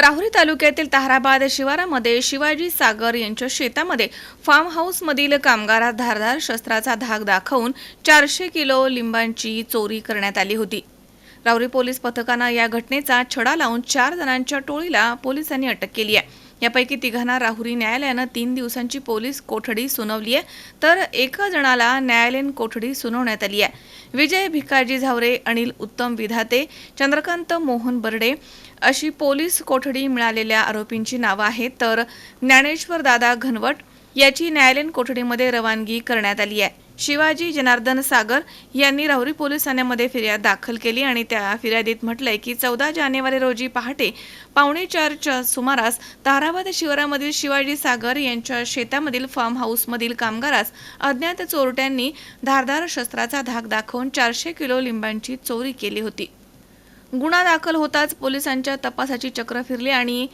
राहुरी तालुक्यातील ताहराबाद शिवारामध्ये शिवाजी सागर यांच्या शेतामध्ये फार्म हाऊसमधील कामगारात धारदार शस्त्राचा धाक दाखवून चारशे किलो लिंबांची चोरी करण्यात आली होती. राहुरी पोलीस पथकानं या घटनेचा छडा लावून चार जणांच्या टोळीला पोलिसांनी अटक केली आहे. यापैकी तिघांना राहुरी न्यायालयानं तीन दिवसांची पोलीस कोठडी सुनावली आहे. तर एका जणाला न्यायालयीन कोठडी सुनावण्यात आली आहे. विजय भिकाजी झावरे अनिल उत्तम विधाते चंद्रकांत मोहन बर्डे अशी पोलीस कोठडी मिळालेल्या आरोपींची नावं आहेत. तर ज्ञानेश्वर दादा घनवट याची न्यायालयीन कोठडीमध्ये रवानगी करण्यात आली आहे. शिवाजी जनार्दन सागर यांनी राहुरी पोलीस ठाण्यामध्ये फिर्याद दाखल केली आणि त्या फिर्यादीत म्हटलंय की चौदा जानेवारी रोजी पहाटे पावणे चारच्या सुमारास ताराबाद शिवारामधील शिवाजी सागर यांच्या शेतामधील फार्म हाऊसमधील कामगारास अज्ञात चोरट्यांनी धारदार शस्त्राचा धाक दाखवून चारशे किलो लिंबांची चोरी केली होती. गुन्हा दाखल होताच पोलिसांच्या तपासाची चक्र फिरली आणि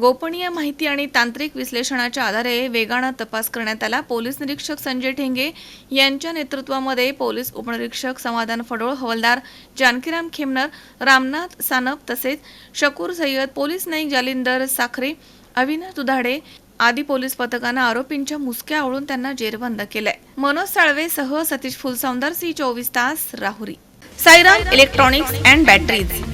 गोपनीय माहिती आणि तांत्रिक विश्लेषणाच्या आधारे वेगानं तपास करण्यात आला. पोलीस निरीक्षक संजय ठेंगे यांच्या नेतृत्वामध्ये पोलीस उपनिरीक्षक समाधान फडोळ हवलदार जानकीराम खेमनर रामनाथ सानप तसेच शकूर सय्यद पोलीस नाईक जालिंदर साखरे अविनाश दुधाडे आदी पोलीस पथकानं आरोपींच्या मुसक्या आवळून त्यांना जेरबंद केलंय. मनोज साळवेसह सतीश फुलसौंदर सी चोवीस तास Rahuri. Sairam electronics and batteries.